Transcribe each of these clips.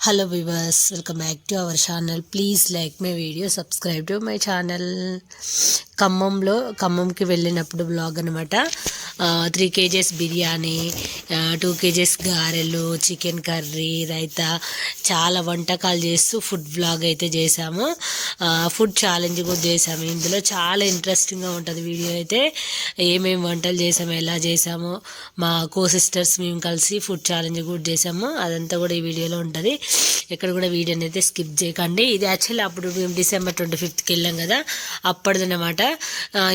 Hello viewers welcome back to our channel please like my video subscribe to my channel ఖమ్మంలో ఖమ్మంకి వెళ్ళినప్పుడు blog అనమాట three kgs biryani two kgs గారెలు chicken curry raita చాలా వంటకాలు చేస్తూ ఫుడ్ బ్లాగ్ అయితే చేసాము ఫుడ్ ఛాలెంజ్ కూడా చేసాము ఇందులో చాలా ఇంట్రెస్టింగ్గా ఉంటుంది వీడియో అయితే. ఏమేమి వంటలు చేసాము ఎలా చేసాము మా కో సిస్టర్స్ మేము కలిసి ఫుడ్ ఛాలెంజ్ కూడా చేసాము అదంతా కూడా ఈ వీడియోలో ఉంటుంది. ఎక్కడ కూడా వీడియోని అయితే స్కిప్ చేయకండి. ఇది యాక్చువల్లీ అప్పుడు మేము డిసెంబర్ ట్వంటీ ఫిఫ్త్కి వెళ్ళాం కదా అప్పటిదన్నమాట.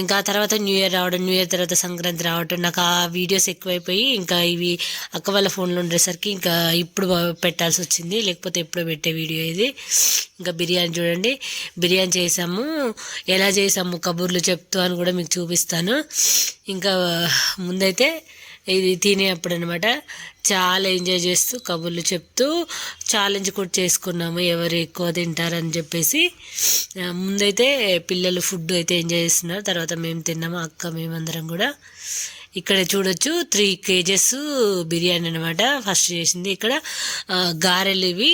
ఇంకా తర్వాత న్యూ ఇయర్ రావడం న్యూ ఇయర్ తర్వాత సంక్రాంతి రావడం నాకు ఆ వీడియోస్ ఎక్కువైపోయి ఇంకా ఇవి అక్క వాళ్ళ ఫోన్లో ఉండేసరికి ఇంకా ఇప్పుడు పెట్టాల్సి వచ్చింది. లేకపోతే ఎప్పుడో పెట్టే వీడియో ఇది. ఇంకా బిర్యానీ చూడండి. బిర్యానీ చేసాము. ఎలా చేసాము కబుర్లు చెప్తూ అని కూడా మీకు చూపిస్తాను. ఇంకా ముందైతే ఇది తినేప్పుడు అనమాట చాలా ఎంజాయ్ చేస్తూ కబుర్లు చెప్తూ ఛాలెంజ్ కూడా చేసుకున్నాము. ఎవరు ఎక్కువ తింటారని చెప్పేసి. ముందైతే పిల్లలు ఫుడ్ అయితే ఎంజాయ్ చేస్తున్నారు. తర్వాత మేము తిన్నాము అక్క మేమందరం కూడా. ఇక్కడ చూడొచ్చు త్రీ కేజెస్ బిర్యానీ అనమాట ఫస్ట్ చేసింది ఇక్కడ గారెలు ఇవి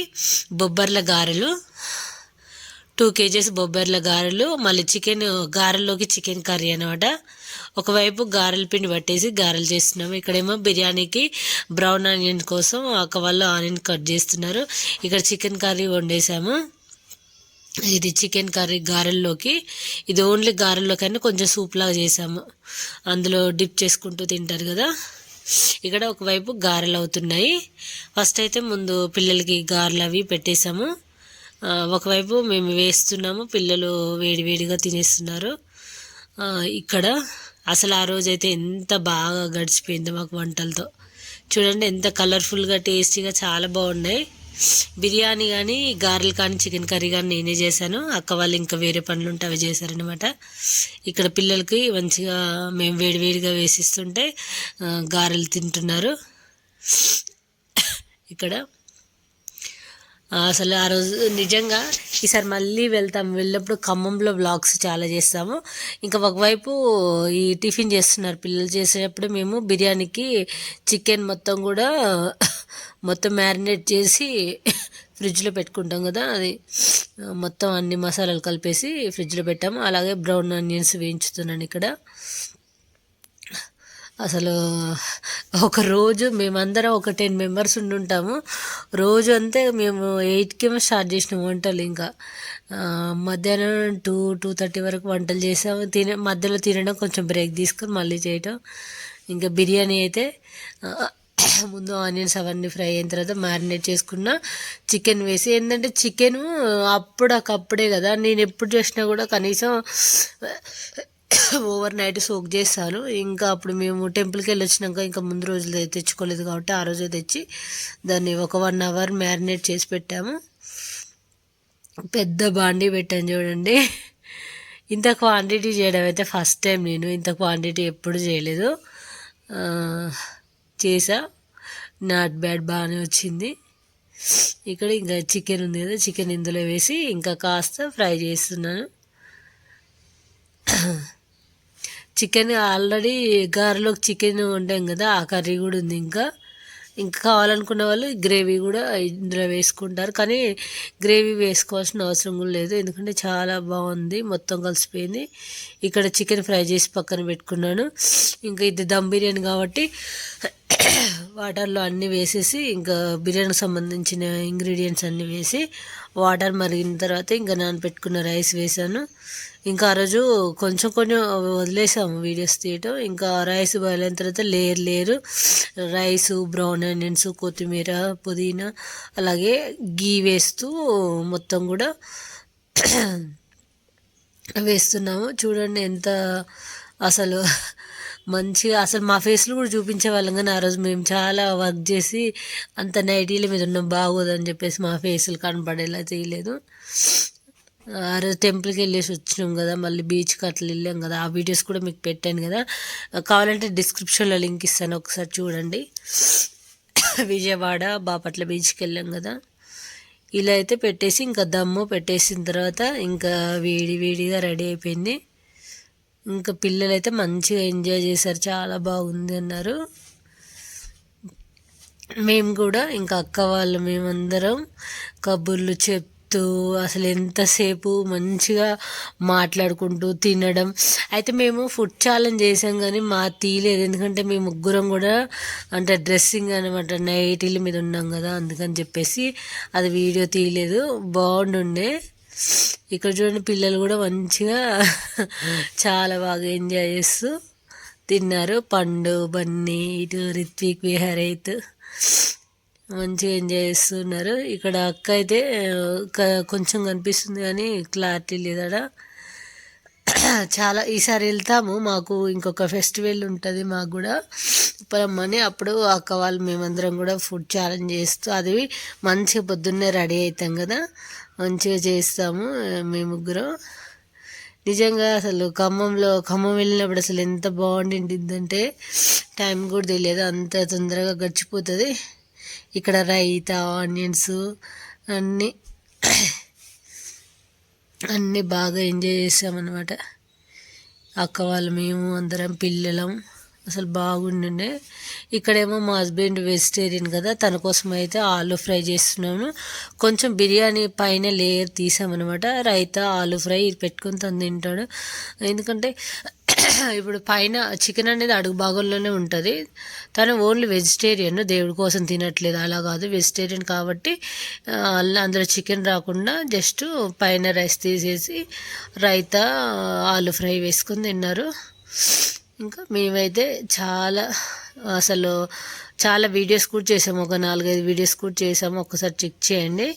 బొబ్బర్ల గారెలు. టూ కేజెస్ బొబ్బర్ల గారెలు మళ్ళీ చికెన్ గారెల్లోకి చికెన్ కర్రీ అనమాట ఒకవైపు గారెల పిండి పట్టేసి గారెలు చేస్తున్నాము. ఇక్కడేమో బిర్యానీకి బ్రౌన్ ఆనియన్ కోసం ఒక వాళ్ళు ఆనియన్ కట్ చేస్తున్నారు. ఇక్కడ చికెన్ కర్రీ వండేసాము. ఇది చికెన్ కర్రీ గారెల్లోకి. ఇది ఓన్లీ గారెల్లోకైనా కొంచెం సూప్ లాగా చేసాము. అందులో డిప్ చేసుకుంటూ తింటారు కదా. ఇక్కడ ఒకవైపు గారెలు అవుతున్నాయి. ఫస్ట్ అయితే ముందు పిల్లలకి గారెలు అవి పెట్టేసాము. ఒకవైపు మేము వేస్తున్నాము. పిల్లలు వేడివేడిగా తినేస్తున్నారు. ఇక్కడ అసలు ఆ రోజైతే ఎంత బాగా గడిచిపోయిందో మాకు వంటలతో. చూడండి ఎంత కలర్ఫుల్గా టేస్టీగా చాలా బాగున్నాయి. బిర్యానీ కానీ గారెలు కానీ చికెన్ కర్రీ కానీ నేనే చేశాను. అక్క వాళ్ళు ఇంకా వేరే పనులు ఉంటే అవి చేశారనమాట ఇక్కడ పిల్లలకి మంచిగా మేము వేడివేడిగా వేసిస్తుంటే గారెలు తింటున్నారు. ఇక్కడ అసలు ఆ రోజు నిజంగా ఈసారి మళ్ళీ వెళ్తాం. వెళ్ళినప్పుడు ఖమ్మంలో బ్లాగ్స్ చాలా చేస్తాము. ఇంకా ఒకవైపు ఈ టిఫిన్ చేస్తున్నారు పిల్లలు. చేసేటప్పుడు మేము బిర్యానీకి చికెన్ మొత్తం కూడా మొత్తం మ్యారినేట్ చేసి ఫ్రిడ్జ్లో పెట్టుకుంటాం కదా. అది మొత్తం అన్ని మసాలాలు కలిపేసి ఫ్రిడ్జ్లో పెట్టాము. అలాగే బ్రౌన్ ఆనియన్స్ వేయించుతున్నాను ఇక్కడ. అసలు ఒక రోజు మేమందరం ఒక టెన్ మెంబర్స్ ఉండుంటాము. రోజు అంతే మేము ఎయిట్కేమో స్టార్ట్ చేసినాం వంటలు ఇంకా. మధ్యాహ్నం టూ టూ థర్టీ వరకు వంటలు చేసాము తినే మధ్యలో తినడం కొంచెం బ్రేక్ తీసుకొని మళ్ళీ చేయటం. ఇంకా బిర్యానీ అయితే ముందు ఆనియన్స్ అవన్నీ ఫ్రై అయిన తర్వాత మ్యారినేట్ చేసుకున్న చికెన్ వేసి ఏంటంటే చికెన్ అప్పుడకప్పుడే కదా నేను ఎప్పుడు చేసినా కూడా కనీసం ఓవర్ నైట్ సోక్ చేస్తారు ఇంకా అప్పుడు మేము టెంపుల్కి వెళ్ళి వచ్చినాక ఇంకా ముందు రోజులు తెచ్చుకోలేదు కాబట్టి ఆ రోజే తెచ్చి దాన్ని ఒక వన్ అవర్ మ్యారినేట్ చేసి పెట్టాము. పెద్ద బాండీ పెట్టాను చూడండి. ఇంత క్వాంటిటీ చేయడం అయితే ఫస్ట్ టైం నేను. ఇంత క్వాంటిటీ ఎప్పుడు చేయలేదు. చేసా నాట్ బ్యాడ్ బాగానే వచ్చింది. ఇక్కడ ఇంకా చికెన్ ఉంది కదా చికెన్ ఇందులో వేసి ఇంకా కాస్త ఫ్రై చేస్తున్నాను. చికెన్ ఆల్రెడీ గారెలోకి చికెన్ వండాం కదా ఆ కర్రీ కూడా ఉంది ఇంకా. ఇంకా కావాలనుకున్న వాళ్ళు గ్రేవీ కూడా ఇందులో వేసుకుంటారు. కానీ గ్రేవీ వేసుకోవాల్సిన అవసరం కూడా లేదు. ఎందుకంటే చాలా బాగుంది మొత్తం కలిసిపోయింది. ఇక్కడ చికెన్ ఫ్రై చేసి పక్కన పెట్టుకున్నాను. ఇంకా ఇది దమ్ బిర్యానీ కాబట్టి వాటర్లో అన్నీ వేసేసి ఇంకా బిర్యానీకి సంబంధించిన ఇంగ్రీడియంట్స్ అన్నీ వేసి వాటర్ మరిగిన తర్వాత ఇంకా నానపెట్టుకున్న రైస్ వేసాను. ఇంకా ఆ రోజు కొంచెం కొంచెం వదిలేసాము వీడియోస్ తీయటం. ఇంకా రైస్ బాయిల్ అయిన తర్వాత layer layer rice brown onions కొత్తిమీర పుదీనా అలాగే గీ వేస్తూ మొత్తం కూడా వేస్తున్నాము. చూడండి ఎంత అసలు మంచిగా అసలు మా ఫేస్లు కూడా చూపించే వాళ్ళం కానీ ఆ రోజు మేము చాలా వర్క్ చేసి అంత నైటీల మీద ఉన్నాం బాగోదని చెప్పేసి మా ఫేస్లు కనపడేలా చేయలేదు. ఆ రోజు టెంపుల్కి వెళ్ళేసి వచ్చినాం కదా మళ్ళీ బీచ్కి అట్లా వెళ్ళాం కదా ఆ వీడియోస్ కూడా మీకు పెట్టాను కదా. కావాలంటే డిస్క్రిప్షన్లో లింక్ ఇస్తాను ఒకసారి చూడండి. విజయవాడ బాపట్ల బీచ్కి వెళ్ళాం కదా. ఇలా అయితే పెట్టేసి ఇంకా దమ్ము పెట్టేసిన తర్వాత ఇంకా వేడి వేడిగా రెడీ అయిపోయింది. ఇంకా పిల్లలు అయితే మంచిగా ఎంజాయ్ చేశారు చాలా బాగుంది అన్నారు. మేము కూడా ఇంకా అక్క వాళ్ళు మేమందరం కబుర్లు చెప్తూ అసలు ఎంతసేపు మంచిగా మాట్లాడుకుంటూ తినడం. అయితే మేము ఫుడ్ ఛాలెంజ్ చేసాం కానీ మా తీయలేదు. ఎందుకంటే మేము ముగ్గురం కూడా అంటే డ్రెస్సింగ్ అనమాట నైటీల మీద ఉన్నాం కదా అందుకని చెప్పేసి అది వీడియో తీయలేదు. బాగుండుండే. ఇక్కడ చూడండి పిల్లలు కూడా మంచిగా చాలా బాగా ఎంజాయ్ చేస్తూ తిన్నారు. పండు బన్నీ ఇటు రిత్విక్ విహార్ మంచిగా ఎంజాయ్ చేస్తున్నారు. ఇక్కడ అక్క అయితే కొంచెం కనిపిస్తుంది కానీ క్లారిటీ లేదడ చాలా ఈసారి వెళ్తాము. మాకు ఇంకొక ఫెస్టివల్ ఉంటుంది మాకు కూడా. పొలమ్మని అప్పుడు అక్క వాళ్ళు మేమందరం కూడా ఫుడ్ ఛాలెంజ్ చేస్తూ అది మంచిగా పొద్దున్నే రెడీ అవుతాం కదా. మంచిగా చేస్తాము మేము ముగ్గురం నిజంగా అసలు ఖమ్మంలో ఖమ్మం వెళ్ళినప్పుడు అసలు ఎంత బాగుండిందంటే టైం కూడా తెలియదు. అంత తొందరగా గడిచిపోతుంది. ఇక్కడ రైతా ఆనియన్స్ అన్నీ అన్నీ బాగా ఎంజాయ్ చేసామన్నమాట. అక్క వాళ్ళు మేము అందరం పిల్లలం. అసలు బాగుండే ఇక్కడేమో మా హస్బెండ్ వెజిటేరియన్ కదా తన కోసం అయితే ఆలు ఫ్రై చేస్తున్నాను. కొంచెం బిర్యానీ పైన లేయర్ తీసామన్నమాట. రైతా ఆలు ఫ్రై పెట్టుకుని తను తింటాడు. ఎందుకంటే ఇప్పుడు పైన చికెన్ అనేది అడుగు భాగంలోనే ఉంటుంది. తను ఓన్లీ వెజిటేరియన్ దేవుడి కోసం తినట్లేదు. అలా కాదు వెజిటేరియన్ కాబట్టి అందులో చికెన్ రాకుండా జస్ట్ పైన రైస్ తీసేసి రైతా ఆలు ఫ్రై వేసుకొని తిన్నారు. ఇంకా మేమైతే చాలా అసలు చాలా వీడియోస్ కూడా చేసాము ఒక నాలుగైదు వీడియోస్ కూడా చేసాము. ఒకసారి చెక్ చేయండి.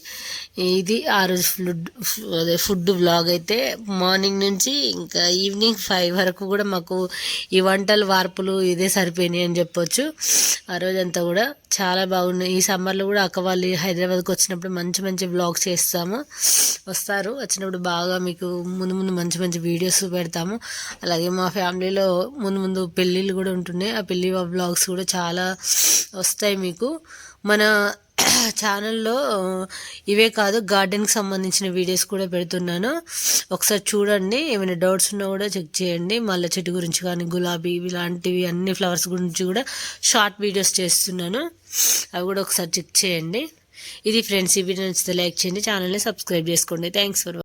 ఇది ఆ రోజు ఫుడ్ అదే ఫుడ్ బ్లాగ్ అయితే మార్నింగ్ నుంచి ఇంకా ఈవినింగ్ ఫైవ్ వరకు కూడా మాకు ఈ వంటలు వార్పులు ఇదే సరిపోయినాయి అని చెప్పొచ్చు. ఆ రోజంతా కూడా చాలా బాగున్నాయి. ఈ సమ్మర్లో కూడా అక్క వాళ్ళు హైదరాబాద్కి వచ్చినప్పుడు మంచి మంచి బ్లాగ్స్ చేస్తాము. వస్తారు. వచ్చినప్పుడు బాగా మీకు ముందు ముందు మంచి మంచి వీడియోస్ పెడతాము. అలాగే మా ఫ్యామిలీలో ముందు ముందు పెళ్ళిళ్ళు కూడా ఉంటున్నాయి. ఆ పెళ్ళి బ్లాగ్స్ కూడా చాలా వస్తాయి మీకు. మన ఛానల్లో ఇవే కాదు గార్డెన్కి సంబంధించిన వీడియోస్ కూడా పెడుతున్నాను. ఒకసారి చూడండి ఏమైనా డౌట్స్ ఉన్నా కూడా చెక్ చేయండి. మళ్ళీ చెట్టు గురించి కానీ గులాబీ ఇలాంటివి అన్ని ఫ్లవర్స్ గురించి కూడా షార్ట్ వీడియోస్ చేస్తున్నాను. అవి కూడా ఒకసారి చెక్ చేయండి. ఇది ఫ్రెండ్స్ ఈ వీడియో నచ్చితే లైక్ చేయండి ఛానల్ని సబ్స్క్రైబ్ చేసుకోండి. Thanks for